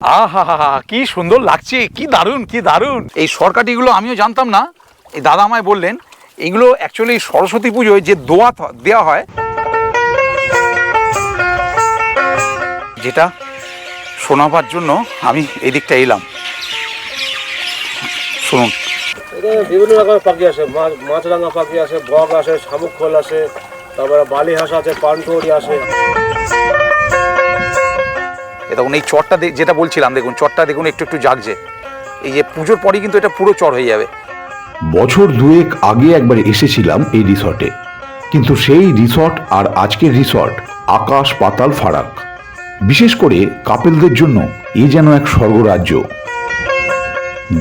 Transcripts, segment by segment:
আহা কি সুন্দর লাগছে, কি দারুণ কি দারুণ। এই সরকাটিগুলো আমিও জানতাম না। এই দাদা আমায় বললেন, এগুলো অ্যাকচুয়ালি সরস্বতী পুজোয় যে দোয়া দেওয়া হয়, যেটা শোনাবার জন্য আমি এই দিকটা এলাম। শুনুন। বিভিন্ন রকমের পাখি আসে মাছ মাছরাঙা পাখি আসে, বক আসে, শামুক খোল আসে, তারপরে বালি হাঁস আছে, পানটুরি আসে। এ দেখুন এই চটটা যেটা বলছিলাম, দেখুন চটটা দেখুন, একটু একটু জাগছে। এই যে পুজোর পরই কিন্তু এটা পুরো চর হয়ে যাবে। বছর দুয়েক আগে একবার এসেছিলাম এই রিসর্টে। কিন্তু সেই রিসর্ট আর আজকের রিসর্ট আকাশ পাতাল ফারাক। বিশেষ করে কাপেলদের জন্য এ যেন এক স্বর্গরাজ্য।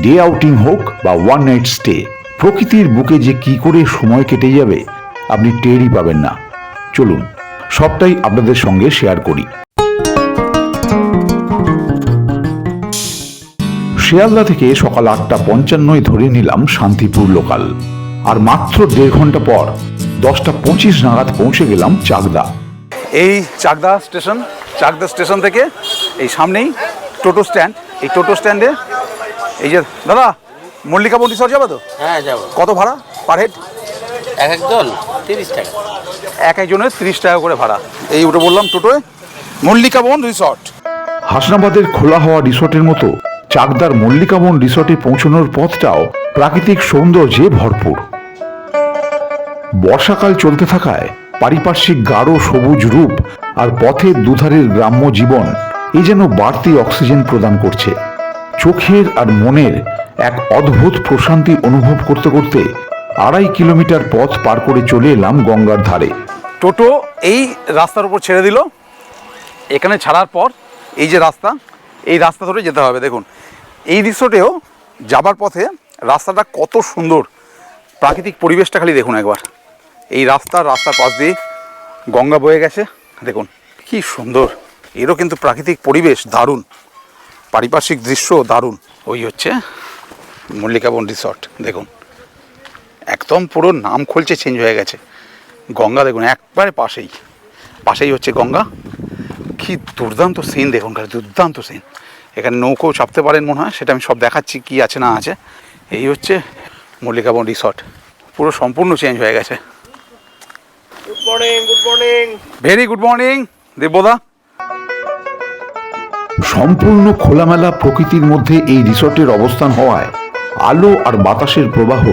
ডে আউটিং হোক বা ওয়ান নাইট স্টে প্রকৃতির বুকে যে কি করে সময় কেটে যাবে, আপনি টেরই পাবেন না। চলুন, সবটাই আপনাদের সঙ্গে শেয়ার করি। শিয়ালদা থেকে সকাল আটটা পঞ্চান্নয় ধরে নিলাম শান্তিপুর লোকাল আর মাত্র দেড় ঘণ্টা পর দশটা পঁচিশ নাগাদ পৌঁছে গেলাম চাকদা। এই চাকদা স্টেশন চাকদা স্টেশন থেকে এই সামনেই টোটো স্ট্যান্ড। এই টোটো স্ট্যান্ডে এই যে দাদা মল্লিকা বন রিসর্ট যাবে তো? হ্যাঁ যাব। কত ভাড়া পার হেড এক একজন তিরিশ টাকা। এক একজনের তিরিশ টাকা করে ভাড়া। এই উঠে বললাম টোটোয়। মল্লিকা বন রিসর্ট। হাসনাবাদের খোলা হওয়া রিসর্টের মতো চাকদার মল্লিকাবন রিসর্টে পৌঁছানোর পথটাও প্রাকৃতিক সৌন্দর্যে ভরপুর। বর্ষাকাল চলতে থাকায় পারিপার্শ্বিক গাঢ় সবুজ রূপ আর পথের দুধারের গ্রাম্য জীবন এ যেন বাড়তি অক্সিজেন প্রদান করছে। চোখের আর মনের এক অদ্ভুত প্রশান্তি অনুভব করতে করতে আড়াই কিলোমিটার পথ পার করে চলে এলাম গঙ্গার ধারে। টোটো এই রাস্তার উপর ছেড়ে দিল। এখানে ছাড়ার পর এই যে রাস্তা এই রাস্তা ধরে যেতে হবে। দেখুন, এই রিসোর্টেও যাবার পথে রাস্তাটা কত সুন্দর। প্রাকৃতিক পরিবেশটা খালি দেখুন একবার। এই রাস্তা, রাস্তার পাশ দিয়ে গঙ্গা বয়ে গেছে। দেখুন, কি সুন্দর। এরও কিন্তু প্রাকৃতিক পরিবেশ দারুণ। পারিপার্শ্বিক দৃশ্য দারুণ। ওই হচ্ছে মল্লিকাবন রিসর্ট দেখুন, একদম পুরো নাম খুলছে চেঞ্জ হয়ে গেছে। গঙ্গা দেখুন, একবারে পাশেই। পাশেই হচ্ছে গঙ্গা। কি দুর্দান্ত সিন দেখুন দুর্দান্ত সিন এখানে নৌকো চাপতে পারেন মনে হয় সেটা আমি সব দেখাচ্ছি কি আছে না আছে। এই হচ্ছে মল্লিকাবন রিসর্ট। পুরো সম্পূর্ণ চেঞ্জ হয়ে গেছে। Good morning good morning very good morning দেবদা। সম্পূর্ণ খোলামেলা প্রকৃতির মধ্যে এই রিসর্টের অবস্থান হওয়ায় আলো আর বাতাসের প্রবাহ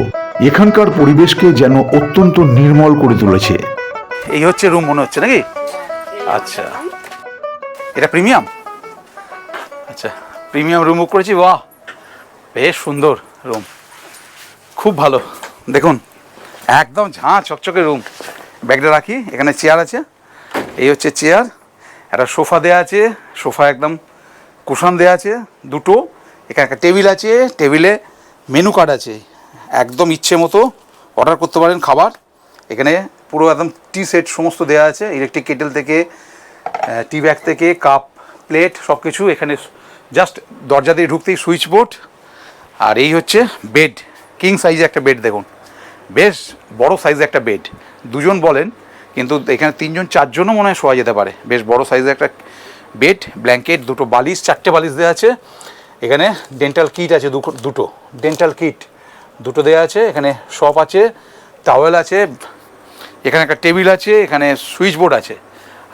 এখানকার পরিবেশকে যেন অত্যন্ত নির্মল করে তুলেছে। এই হচ্ছে রুম মনে হচ্ছে নাকি? আচ্ছা। এটা প্রিমিয়াম প্রিমিয়াম রুম বুক করেছি, বাহ! বেশ সুন্দর রুম খুব ভালো। দেখুন, একদম ঝাঁ চকচকে রুম ব্যাগটা রাখি, এখানে চেয়ার আছে। এই হচ্ছে চেয়ার একটা সোফা দেওয়া আছে সোফা একদম কুশন দেওয়া আছে, দুটো। এখানে একটা টেবিল আছে টেবিলে মেনু কার্ড আছে। একদম ইচ্ছে মতো অর্ডার করতে পারেন খাবার। এখানে পুরো একদম টি সেট সমস্ত দেওয়া আছে। ইলেকট্রিক কেটেল থেকে টি ব্যাগ থেকে কাপ প্লেট সব কিছু এখানে জাস্ট দরজা দিয়ে ঢুকতেই সুইচ বোর্ড, আর এই হচ্ছে বেড। কিং সাইজে একটা বেড দেখুন। বেশ বড় সাইজে একটা বেড। দুজন বলেন, কিন্তু এখানে তিনজন, চারজনও মনে হয় শোয়া যেতে পারে। বেশ বড় সাইজে একটা বেড, ব্ল্যাঙ্কেট, দুটো বালিশ, চারটে বালিশ দেওয়া আছে। এখানে ডেন্টাল কিট আছে দুটো। ডেন্টাল কিট দুটো দেওয়া আছে, এখানে শপ আছে, টাওয়েল আছে, এখানে একটা টেবিল আছে, এখানে সুইচ বোর্ড আছে।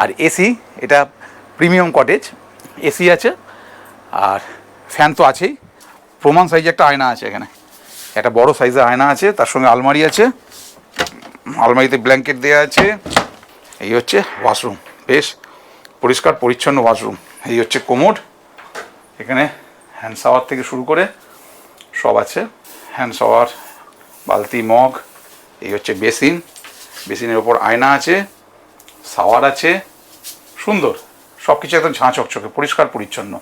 আর এসি, এটা প্রিমিয়াম কটেজ, এসি আছে। আর ফ্যান তো আছেই। প্রমাণ সাইজে একটা আয়না আছে এখানে। একটা বড় সাইজের আয়না আছে, তার সঙ্গে আলমারি আছে। আলমারিতে ব্ল্যাঙ্কেট দেওয়া আছে। এই হচ্ছে ওয়াশরুম বেশ পরিষ্কার, পরিচ্ছন্ন ওয়াশরুম এই হচ্ছে কোমোড এখানে হ্যান্ড শাওয়ার থেকে শুরু করে সব আছে। হ্যান্ড শাওয়ার বালতি, মগ, এই হচ্ছে বেসিন বেসিনের ওপর আয়না আছে শাওয়ার আছে। সুন্দর। সব কিছু একদম ঝাঁ চকচকে পরিষ্কার, পরিচ্ছন্ন।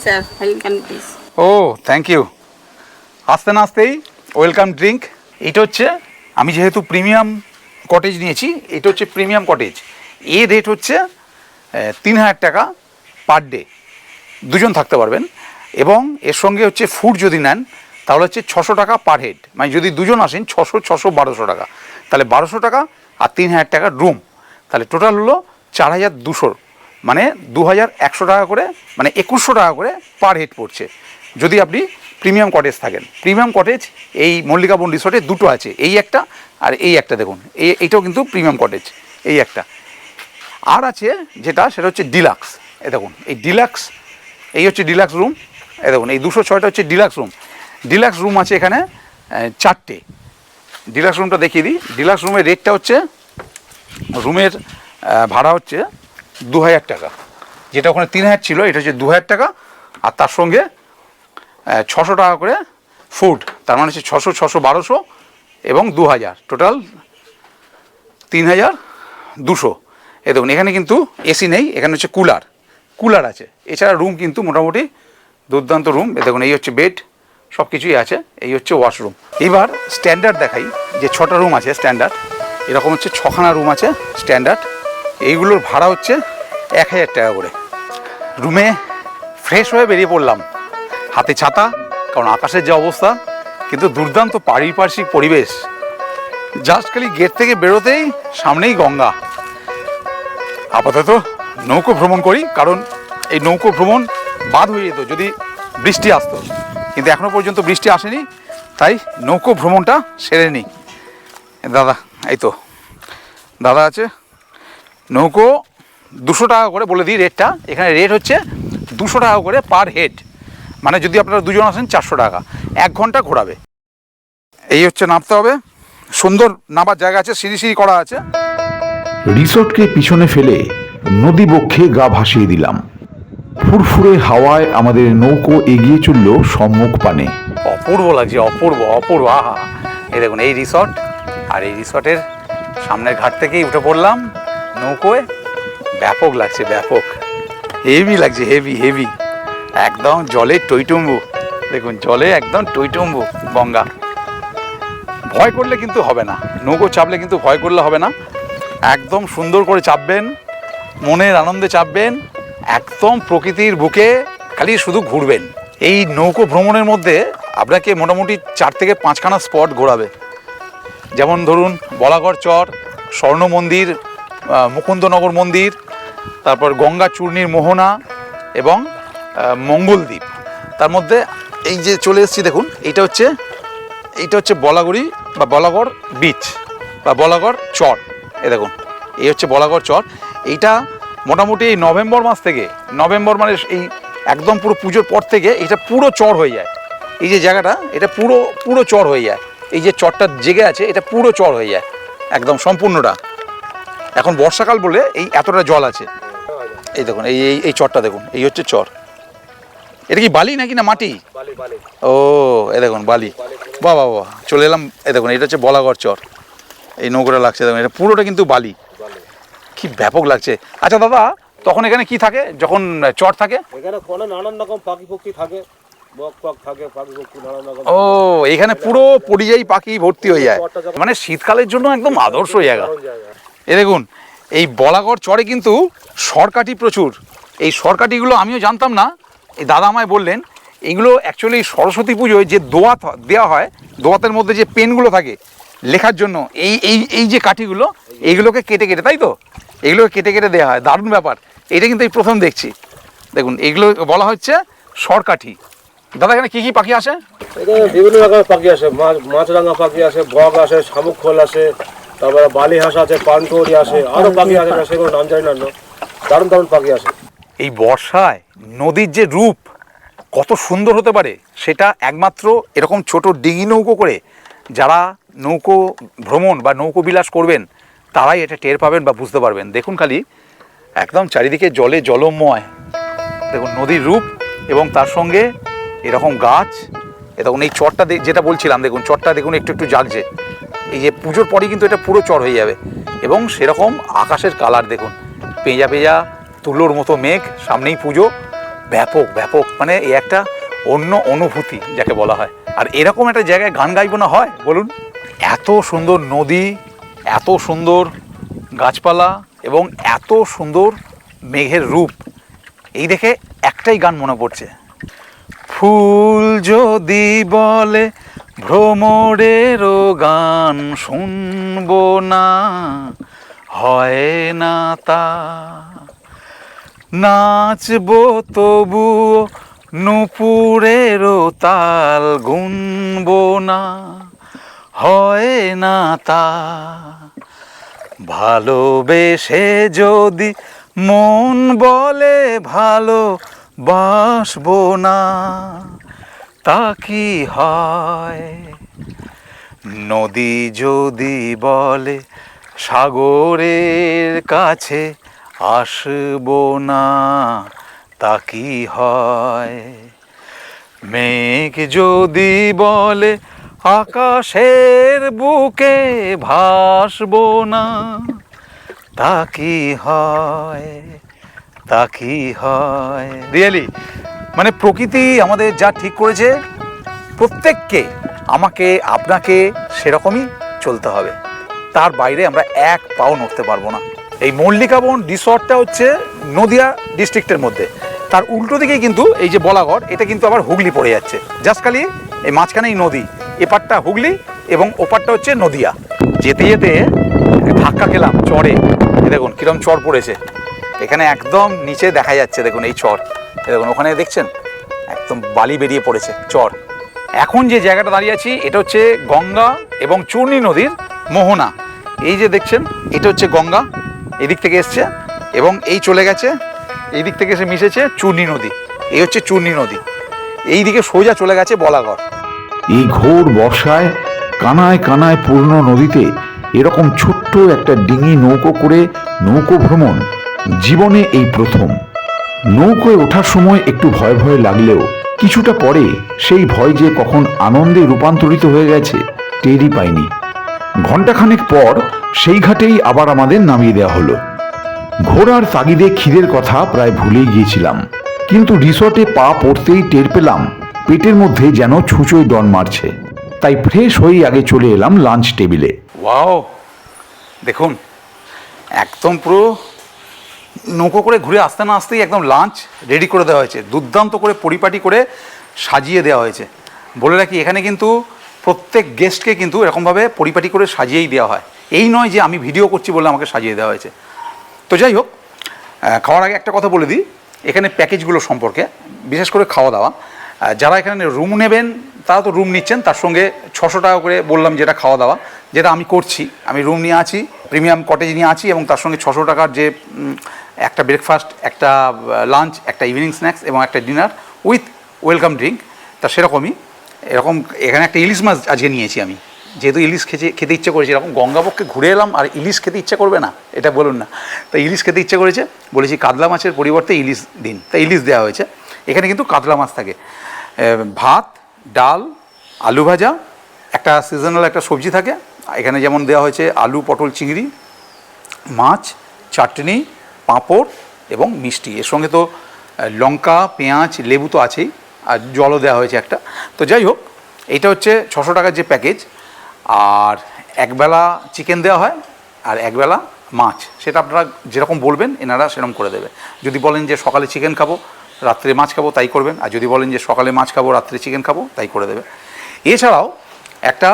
Welcome please. ও থ্যাংক ইউ আসতে না আসতেই ওয়েলকাম ড্রিঙ্ক এটা হচ্ছে, আমি যেহেতু প্রিমিয়াম কটেজ নিয়েছি, এটা হচ্ছে প্রিমিয়াম কটেজ এর রেট হচ্ছে তিন হাজার টাকা পার ডে দুজন থাকতে পারবেন। এবং এর সঙ্গে হচ্ছে ফুড যদি নেন, তাহলে হচ্ছে ছশো টাকা পার হেড মানে যদি দুজন আসেন, ছশো ছশো, বারোশো টাকা। তাহলে বারোশো টাকা আর তিন হাজার টাকার রুম তাহলে টোটাল হলো চার হাজার দুশোর মানে দু হাজার একশো টাকা করে মানে একুশশো টাকা করে পার হেড পড়ছে। যদি আপনি প্রিমিয়াম কটেজ থাকেন প্রিমিয়াম কটেজ এই মল্লিকা বন রিসোর্টে দুটো আছে, এই একটা আর এই একটা দেখুন, এই এইটাও কিন্তু প্রিমিয়াম কটেজ এই একটা। আর আছে যেটা, সেটা হচ্ছে ডিলাক্স এ দেখুন, এই ডিলাক্স এই হচ্ছে ডিলাক্স রুম এ দেখুন, এই দুশো ছয়টা হচ্ছে ডিলাক্স রুম ডিলাক্স রুম আছে এখানে চারটে। ডিলাক্স রুমটা দেখিয়ে দিই। ডিলাক্স রুমের রেটটা হচ্ছে রুমের ভাড়া হচ্ছে দু হাজার টাকা। যেটা ওখানে তিন হাজার ছিল, এটা হচ্ছে দু হাজার টাকা। আর তার সঙ্গে ছশো টাকা করে ফুড তার মানে হচ্ছে ছশো ছশো, বারোশো এবং দু হাজার টোটাল তিন হাজার দুশো। এ দেখুন, এখানে কিন্তু এসি নেই, এখানে হচ্ছে কুলার কুলার আছে। এছাড়া রুম কিন্তু মোটামুটি দুর্দান্ত রুম এ দেখুন, এই হচ্ছে বেড সব কিছুই আছে। এই হচ্ছে ওয়াশরুম এবার স্ট্যান্ডার্ড দেখাই যে ছটা রুম আছে স্ট্যান্ডার্ড এরকম হচ্ছে ছখানা রুম আছে স্ট্যান্ডার্ড এইগুলোর ভাড়া হচ্ছে এক হাজার টাকা করে। রুমে ফ্রেশ হয়ে বেরিয়ে পড়লাম। হাতে ছাতা, কারণ আকাশের যে অবস্থা, কিন্তু দুর্দান্ত পারিপার্শ্বিক পরিবেশ। জাস্ট খালি গেট থেকে বেরোতেই সামনেই গঙ্গা। আপাতত নৌকো ভ্রমণ করি, কারণ এই নৌকো ভ্রমণ বাদ হয়ে যেত যদি বৃষ্টি আসতো। কিন্তু এখনও পর্যন্ত বৃষ্টি আসেনি, তাই নৌকো ভ্রমণটা সেরে নিই দাদা, এই তো। দাদা আছে? নৌকো দুশো টাকা করে বলে দিই রেটটা এখানে রেট হচ্ছে দুশো টাকা করে পার হেড মানে যদি আপনারা দুজন আসেন চারশো টাকা। এক ঘণ্টা ঘোরাবে। এই হচ্ছে নামতে হবে। সুন্দর নামার জায়গা আছে সিঁড়ি সিঁড়ি করা আছে। রিসোর্টকে পিছনে ফেলে নদী বক্ষে গা ভাসিয়ে দিলাম। ফুরফুরে হাওয়ায় আমাদের নৌকো এগিয়ে চলল সম্মুখ পানে। অপূর্ব লাগছে অপূর্ব অপূর্ব আহা। এই দেখুন এই রিসর্ট। আর এই রিসর্টের সামনের ঘাট থেকেই উঠে পড়লাম। নৌকোয়? ব্যাপক লাগছে, ব্যাপক। হেভি লাগছে হেভি হেভি একদম জলে টইটুম্বু। দেখুন, জলে একদম টইটুম্বু গঙ্গা। ভয় করলে কিন্তু হবে না। নৌকো চাপলে কিন্তু ভয় করলে হবে না। একদম সুন্দর করে চাপবেন, মনের আনন্দে চাপবেন, একদম প্রকৃতির বুকে খালি শুধু ঘুরবেন। এই নৌকো ভ্রমণের মধ্যে আপনাকে মোটামুটি চার থেকে পাঁচখানা স্পট ঘোরাবে। যেমন ধরুন, বলাগড় চর, স্বর্ণ মন্দির মুকুন্দনগর মন্দির, তারপর গঙ্গা চূর্ণীর মোহনা এবং মঙ্গলদ্বীপ। তার মধ্যে এই যে চলে এসেছি দেখুন, এইটা হচ্ছে এইটা হচ্ছে বলাগড়ি বা বলাগড় বিচ বা বলাগড় চর। এ দেখুন, এই হচ্ছে বলাগড় চর। এইটা মোটামুটি এই নভেম্বর মাস থেকে, নভেম্বর মানে এই একদম পুরো পুজোর পর থেকে এটা পুরো চর হয়ে যায়। এই যে জায়গাটা, এটা পুরো পুরো চর হয়ে যায়। এই যে চরটা জেগে আছে, এটা পুরো চর হয়ে যায়। একদম সম্পূর্ণটা। এখন বর্ষাকাল বলে এই এতটা জল আছে। এই দেখুন এই এই এই চরটা দেখুন এই হচ্ছে চর। এটা কি বালি নাকি না মাটি? ও এ দেখুন বালি। বাহ বাহ বাহ চলে এলাম এ দেখুন এটা হচ্ছে বলাগড় চর। এই নৌকোটা লাগছে দেখুন এটা পুরোটা কিন্তু বালি। কি ব্যাপক লাগছে। আচ্ছা দাদা তখন এখানে কি থাকে? যখন চর থাকে? এখানে নানান রকম পাখি পক্ষী থাকে ও এখানে পুরো পরিযায়ী পাখি ভর্তি হয়ে যায়। মানে শীতকালের জন্য একদম আদর্শ জায়গা। এ দেখুন, এই বলাগড় চরে কিন্তু সরকাটি প্রচুর। এই সরকাটিগুলো আমিও জানতাম না। এই দাদা আমায় বললেন, এগুলো অ্যাকচুয়ালি সরস্বতী পুজোয় যে দোয়াত দেওয়া হয়, দোয়াতের মধ্যে যে পেনগুলো থাকে লেখার জন্য, এই এই এই যে কাঠিগুলো, এইগুলোকে কেটে কেটে, তাই তো? এগুলোকে কেটে কেটে দেওয়া হয়, দারুণ ব্যাপার। এটা কিন্তু এই প্রথম দেখছি। দেখুন, এগুলো বলা হচ্ছে সরকাঠি। দাদা, এখানে কী কী পাখি আসে? বিভিন্ন রকমের পাখি আসে। মাছ মাছরাঙা পাখি আসে, বক আসে, শামুক খোল আসে তারপরে বালি হাঁস আছে পানকৌড়ি আসে আরও পাখি আছে না সেগুলো নাম জানি না। দারুণ দারুণ পাখি আসে। এই বর্ষায় নদীর যে রূপ কত সুন্দর হতে পারে সেটা একমাত্র এরকম ছোট ডিঙি নৌকো করে যারা নৌকো ভ্রমণ বা নৌকো বিলাস করবেন তারাই এটা টের পাবেন বা বুঝতে পারবেন। দেখুন খালি একদম চারিদিকে জলে জলময়। দেখুন নদীর রূপ এবং তার সঙ্গে এরকম গাছ। এ দেখুন এই চটটা দে- যেটা বলছিলাম দেখুন চটটা দেখুন একটু একটু জাগছে। এই যে পুজোর পরই কিন্তু এটা পুরো চর হয়ে যাবে। এবং সেরকম আকাশের কালার দেখুন, পেঁজা পেঁজা, তুলোর মতো মেঘ, সামনেই পুজো, ব্যাপক ব্যাপক মানে এ একটা অন্য অনুভূতি যাকে বলা হয়। আর এরকম একটা জায়গায় গান গাইব না হয়, বলুন। এত সুন্দর নদী, এত সুন্দর গাছপালা এবং এত সুন্দর মেঘের রূপ। এই দেখে একটাই গান মনে পড়ছে। ফুল যদি বলে ভ্রমরেরও গান শুনব না, হয় না তা। নাচবো তবুও নুপুরেরও তাল গুনবো না, হয় না তা। ভালোবেসে যদি মন বলে ভালো বাসব না তা কি হয়? নদী যদি বলে সাগরের কাছে আসব না, তা কি হয়? মেঘ যদি বলে আকাশের বুকে ভাসব না, তা কি হয়? তা কি হয়? রিয়েলি মানে প্রকৃতি আমাদের যা ঠিক করেছে, প্রত্যেককে আমাকে, আপনাকে সেরকমই চলতে হবে। তার বাইরে আমরা এক পাও নড়তে পারব না। এই মল্লিকাবন রিসর্টটা হচ্ছে নদিয়া ডিস্ট্রিক্টের মধ্যে। তার উল্টো দিকে কিন্তু এই যে বলাগড়, এটা কিন্তু আবার হুগলি পড়ে যাচ্ছে। জাস্ট খালি এই মাঝখানেই নদী, এপারটা হুগলি এবং ওপারটা হচ্ছে নদিয়া। যেতে যেতে ধাক্কা খেলাম চরে। দেখুন কিরম চর পড়েছে। এখানে একদম নিচে দেখা যাচ্ছে, দেখুন এই চর। দেখুন, ওখানে দেখছেন? একদম বালি বেরিয়ে পড়েছে, চর। এখন যে জায়গাটা দাঁড়িয়ে আছি, এটা হচ্ছে গঙ্গা এবং চূর্ণী নদীর মোহনা। এই যে দেখছেন, এটা হচ্ছে গঙ্গা, এদিক থেকে এসছে এবং এই চলে গেছে এই দিক থেকে এসে মিশেছে চূর্ণী নদী। এই হচ্ছে চূর্ণী নদী। এই দিকে সোজা চলে গেছে বলাগড়। এই ঘোর বর্ষায় কানায় কানায় পূর্ণ নদীতে এরকম ছোট্ট একটা ডিঙি নৌকো করে নৌকো ভ্রমণ জীবনে এই প্রথম। নৌকোয় ওঠার সময় একটু ভয় ভয় লাগলেও কিছুটা পরে সেই ভয় যে কখন আনন্দে রূপান্তরিত হয়ে গেছে টেরই পাইনি। ঘণ্টাখানেক পর সেই ঘাটেই আবার আমাদের নামিয়ে দেওয়া হলো। ঘোড়ার তাগিদে খিদের কথা প্রায় ভুলেই গিয়েছিলাম। কিন্তু রিসর্টে পা পড়তেই টের পেলাম, পেটের মধ্যে যেন ছুঁচোয় ডন মারছে। তাই ফ্রেশ হয়েই আগে চলে এলাম লাঞ্চ টেবিলে। ওয়াও! দেখুন, একদম পুরো নৌকো করে ঘুরে আসতে না আসতেই একদম লাঞ্চ রেডি করে দেওয়া হয়েছে। দুর্দান্ত করে পরিপাটি করে সাজিয়ে দেওয়া হয়েছে। বলে রাখি, এখানে কিন্তু প্রত্যেক গেস্টকে কিন্তু এরকমভাবে পরিপাটি করে সাজিয়েই দেওয়া হয়। এই নয় যে আমি ভিডিও করছি বলে আমাকে সাজিয়ে দেওয়া হয়েছে। তো যাই হোক খাওয়ার আগে একটা কথা বলে দিই। এখানে প্যাকেজগুলো সম্পর্কে, বিশেষ করে খাওয়া দাওয়া যারা এখানে রুম নেবেন, তারা তো রুম নিচ্ছেন। তার সঙ্গে ছশো টাকা করে বললাম যেটা খাওয়া দাওয়া যেটা আমি করছি। আমি রুম নিয়ে আছি প্রিমিয়াম কটেজ নিয়ে আছি এবং তার সঙ্গে ছশো টাকার যে একটা ব্রেকফাস্ট একটা লাঞ্চ একটা ইভিনিং স্ন্যাক্স এবং একটা ডিনার উইথ ওয়েলকাম ড্রিঙ্ক তা সেরকমই। এরকম এখানে একটা ইলিশ মাছ আজকে নিয়েছি আমি। যেহেতু ইলিশ খেতে খেতে ইচ্ছে করেছে, এরকম গঙ্গাপক্ষে ঘুরে এলাম আর ইলিশ খেতে ইচ্ছে করবে না, এটা বলুন না। তো ইলিশ খেতে ইচ্ছে করেছে, বলেছি কাতলা মাছের পরিবর্তে ইলিশ দিন। তা ইলিশ দেওয়া হয়েছে। এখানে কিন্তু কাতলা মাছ থাকে। ভাত, ডাল, আলু ভাজা, একটা সিজনাল একটা সবজি থাকে। এখানে যেমন দেওয়া হয়েছে আলু, পটল, চিংড়ি, মাছ, চাটনি পাঁপড় এবং মিষ্টি। এর সঙ্গে তো লঙ্কা, পেঁয়াজ, লেবু তো আছেই, আর জলও দেওয়া হয়েছে একটা। তো যাই হোক এইটা হচ্ছে ছশো টাকার যে প্যাকেজ, আর একবেলা চিকেন দেওয়া হয়, আর একবেলা মাছ। সেটা আপনারা যেরকম বলবেন, এনারা সেরকম করে দেবে। যদি বলেন যে সকালে চিকেন খাব, রাত্রে মাছ খাব, তাই করবেন। আর যদি বলেন যে সকালে মাছ খাব, রাত্রে চিকেন খাব, তাই করে দেবে। এছাড়াও একটা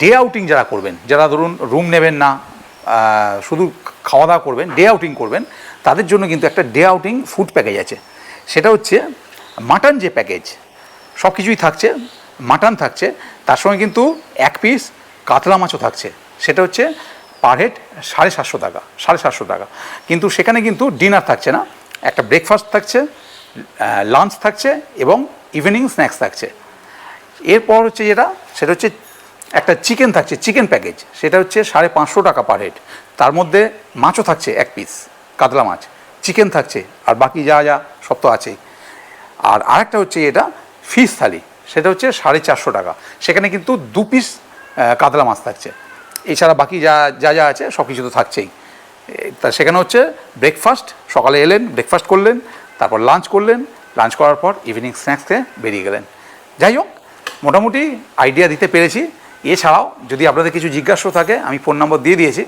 ডে আউটিং যারা করবেন, যারা ধরুন রুম নেবেন না শুধু খাওয়া দাওয়া করবেন ডে আউটিং করবেন, তাদের জন্য কিন্তু একটা ডে আউটিং ফুড প্যাকেজ আছে। সেটা হচ্ছে মাটন যে প্যাকেজ সব কিছুই থাকছে মাটন থাকছে, তার সঙ্গে কিন্তু এক পিস কাতলা মাছও থাকছে। সেটা হচ্ছে পার হেড সাড়ে সাতশো টাকা, সাড়ে সাতশো টাকা। কিন্তু সেখানে কিন্তু ডিনার থাকছে না, একটা ব্রেকফাস্ট থাকছে লাঞ্চ থাকছে এবং ইভিনিং স্ন্যাক্স থাকছে। এরপর হচ্ছে যেটা, সেটা হচ্ছে একটা চিকেন থাকছে, চিকেন প্যাকেজ। সেটা হচ্ছে সাড়ে পাঁচশো টাকা পার হেড তার মধ্যে মাছও থাকছে এক পিস কাতলা মাছ। চিকেন থাকছে, আর বাকি যা যা সব তো আছেই। আর আরেকটা হচ্ছে এটা ফিশ থালি, সেটা হচ্ছে সাড়ে চারশো টাকা। সেখানে কিন্তু দু পিস কাতলা মাছ থাকছে। এছাড়া বাকি যা যা যা আছে সব কিছু তো থাকছেই। তা সেখানে হচ্ছে ব্রেকফাস্ট সকালে এলেন ব্রেকফাস্ট করলেন, তারপর লাঞ্চ করলেন লাঞ্চ করার পর ইভিনিং স্ন্যাক্স খেয়ে বেরিয়ে গেলেন। যাই হোক, মোটামুটি আইডিয়া দিতে পেরেছি। এছাড়াও যদি আপনাদের কিছু জিজ্ঞাসা থাকে, আমি ফোন নম্বর দিয়ে দিয়েছি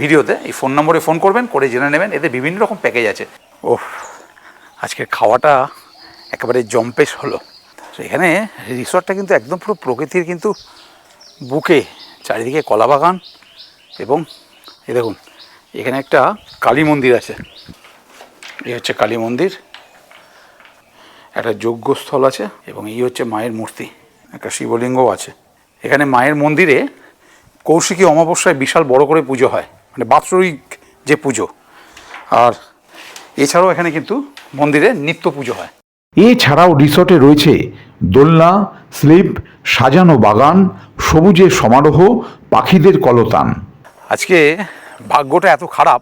ভিডিওতে, এই ফোন নম্বরে ফোন করবেন, করে জেনে নেবেন, এতে বিভিন্ন রকম প্যাকেজ আছে। ওহ আজকের খাওয়াটা একেবারে জম্পেশ হলো। তো এখানে রিসর্টটা কিন্তু একদম পুরো প্রকৃতির কিন্তু বুকে, চারিদিকে কলা বাগান এবং এ দেখুন, এখানে একটা কালী মন্দির আছে। এই হচ্ছে কালী মন্দির। একটা যজ্ঞস্থল আছে এবং এই হচ্ছে মায়ের মূর্তি। একটা শিবলিঙ্গও আছে। এখানে মায়ের মন্দিরে কৌশিকী অমাবস্যায় বিশাল বড় করে পুজো হয় মানে বাৎসরিক যে পুজো। আর এছাড়াও এখানে কিন্তু মন্দিরে নিত্য পুজো হয়। এছাড়াও রিসর্টে রয়েছে দোলনা স্লিপ সাজানো বাগান সবুজের সমারোহ পাখিদের কলতান। আজকে ভাগ্যটা এত খারাপ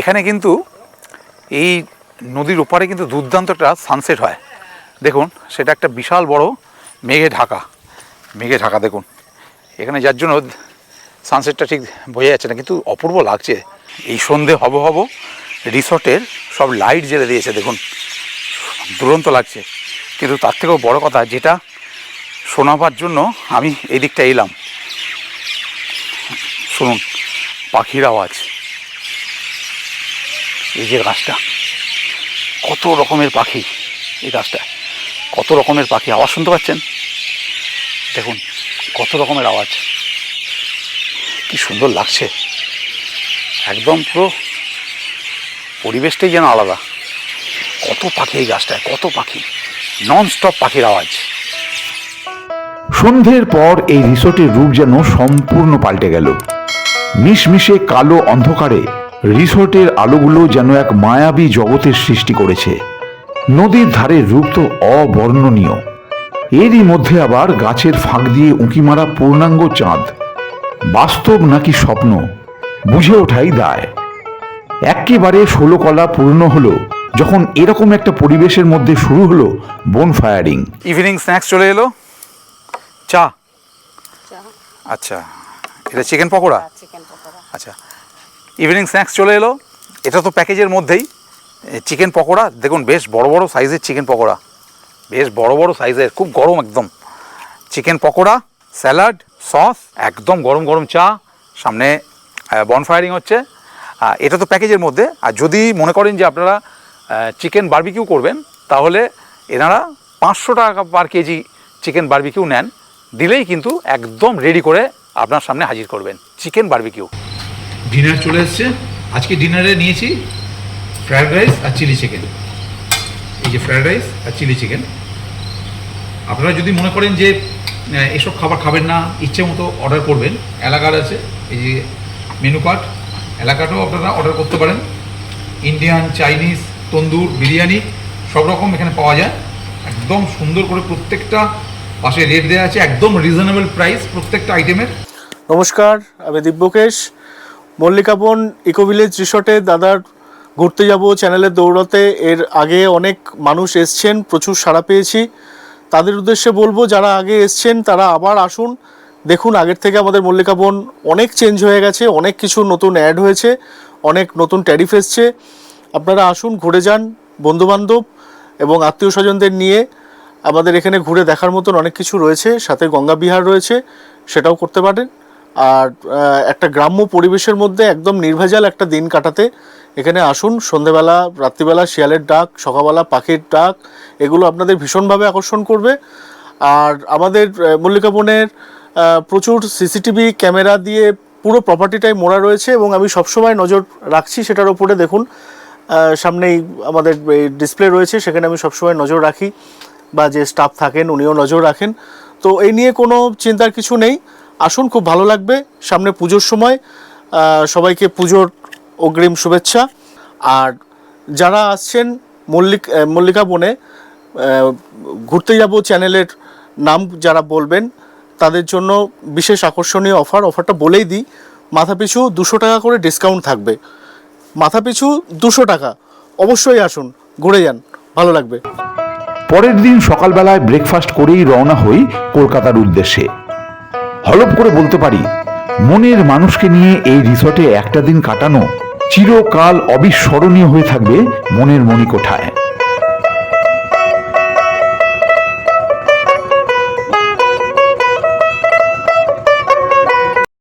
এখানে কিন্তু এই নদীর ওপারে কিন্তু দুর্দান্ত একটা সানসেট হয়। দেখুন সেটা একটা বিশাল বড় মেঘে ঢাকা। মেঘে ঢাকা দেখুন। এখানে যার জন্য সানসেটটা ঠিক বোঝা যাচ্ছে না, কিন্তু অপূর্ব লাগছে। এই সন্ধে হব হব রিসর্টের সব লাইট জেলে দিয়েছে, দেখুন। দুরন্ত লাগছে। কিন্তু তার থেকেও বড় কথা, যেটা শোনাবার জন্য আমি এই দিকটা এলাম। শুনুন, পাখির আওয়াজ। এই যে গাছটা, কত রকমের পাখি, এই গাছটা, কত রকমের পাখি, আওয়াজ শুনতে পাচ্ছেন? দেখুন, কত রকমের আওয়াজ। কি সুন্দর লাগছে। একদম পুরো পরিবেশটাই যেন আলাদা। কত পাখি এই গাছটায়, কত পাখি। নন স্টপ পাখির আওয়াজ। সন্ধ্যের পর এই রিসোর্টের রূপ যেন সম্পূর্ণ পাল্টে গেল। মিশমিশে কালো অন্ধকারে রিসোর্টের আলোগুলো যেন এক মায়াবী জগতের সৃষ্টি করেছে। নদীর ধারের রূপ তো অবর্ণনীয়। এরই মধ্যে আবার গাছের ফাঁক দিয়ে উঁকি মারা পূর্ণাঙ্গ চাঁদ। বাস্তব নাকি স্বপ্ন? বুঝে ওঠাই দায়। একেবারে ষোলো কলা পূর্ণ হলো যখন এরকম একটা পরিবেশের মধ্যে শুরু হলো বোন ফায়ারিং ইভিনিং স্ন্যাক্স চলে এলো? চা? চা। আচ্ছা এটা চিকেন পকোড়া? চিকেন পকোড়া। আচ্ছা ইভিনিং স্ন্যাক্স চলে এলো। এটা তো প্যাকেজের মধ্যেই। চিকেন পকোড়া দেখুন বেশ বড় বড় সাইজের চিকেন পকোড়া। বেশ বড় বড় সাইজের খুব গরম একদম। চিকেন পকোড়া স্যালাড সস একদম গরম গরম চা, সামনে বনফায়ারিং হচ্ছে। এটা তো প্যাকেজের মধ্যে। আর যদি মনে করেন যে আপনারা চিকেন বারবিকিউ করবেন, তাহলে এনারা পাঁচশো টাকা পার কেজি চিকেন বারবিকিউ নেন। দিলেই কিন্তু একদম রেডি করে আপনার সামনে হাজির করবেন। চিকেন বার্বিকিউ ডিনার চলে এসছে। আজকে ডিনারে নিয়েছি ফ্রায়েড রাইস আর চিলি চিকেন এই যে ফ্রায়েড রাইস আর চিলি চিকেন আপনারা যদি মনে করেন যে এসব খাবার খাবেন না, ইচ্ছে মতো অর্ডার করবেন, এলাকার আছে, এই যে মেনু কার্ড এলাকাটাও আপনারা অর্ডার করতে পারেন। ইন্ডিয়ান চাইনিজ তন্দুর, বিরিয়ানি, সব রকম এখানে পাওয়া যায়। একদম সুন্দর করে প্রত্যেকটা পাশে রেট দেওয়া আছে, একদম রিজনেবল প্রাইস প্রত্যেকটা আইটেমের নমস্কার, আমি দিব্যকেশ। মল্লিকাপন ইকো ভিলেজ রিসর্টে দাদার ঘুরতে যাব চ্যানেলের দৌড়াতে। এর আগে অনেক মানুষ এসছেন, প্রচুর সাড়া পেয়েছি। তাদের উদ্দেশ্যে বলব, যারা আগে এসছেন, তারা আবার আসুন। দেখুন, আগের থেকে আমাদের মল্লিকাবন অনেক চেঞ্জ হয়ে গেছে, অনেক কিছু নতুন অ্যাড হয়েছে, অনেক নতুন ট্যারিফ এসছে। আপনারা আসুন, ঘুরে যান, বন্ধুবান্ধব এবং আত্মীয় স্বজনদের নিয়ে। আমাদের এখানে ঘুরে দেখার মতন অনেক কিছু রয়েছে, সাথে গঙ্গা বিহার রয়েছে, সেটাও করতে পারেন। আর একটা গ্রাম্য পরিবেশের মধ্যে একদম নির্ভেজাল একটা দিন কাটাতে এখানে আসুন। সন্ধেবেলা রাত্রিবেলা শিয়ালের ডাক সকালবেলা পাখির ডাক এগুলো আপনাদের ভীষণভাবে আকর্ষণ করবে। আর আমাদের আহ, মল্লিকা বনের আহ, প্রচুর সিসিটিভি ক্যামেরা দিয়ে পুরো প্রপার্টিটাই মোড়া রয়েছে এবং আমি সবসময় নজর রাখছি সেটার ওপরে দেখুন। সামনেই আমাদের ডিসপ্লে রয়েছে সেখানে আমি সবসময় নজর রাখি বা যে স্টাফ থাকেন উনিও নজর রাখেন। তো এই নিয়ে কোনো চিন্তার কিছু নেই। আসুন, খুব ভালো লাগবে। সামনে পুজোর সময় সবাইকে পুজোর অগ্রিম শুভেচ্ছা। আর যারা আসছেন মল্লিক মল্লিকা বনে ঘুরতে যাব চ্যানেলের নাম যারা বলবেন, তাদের জন্য বিশেষ আকর্ষণীয় অফার। অফারটা বলেই দিই, মাথাপিছু দুশো টাকা করে ডিসকাউন্ট থাকবে। মাথাপিছু দুশো টাকা। অবশ্যই আসুন, ঘুরে যান, ভালো লাগবে। পরের দিন সকালবেলায় ব্রেকফাস্ট করেই রওনা হই কলকাতার উদ্দেশ্যে। হলপ করে বলতে পারি, মনের মানুষকে নিয়ে এই রিসর্টে একটা দিন কাটানো চিরকাল অবিস্মরণীয় হয়ে থাকবে মনের মণিকোঠায়।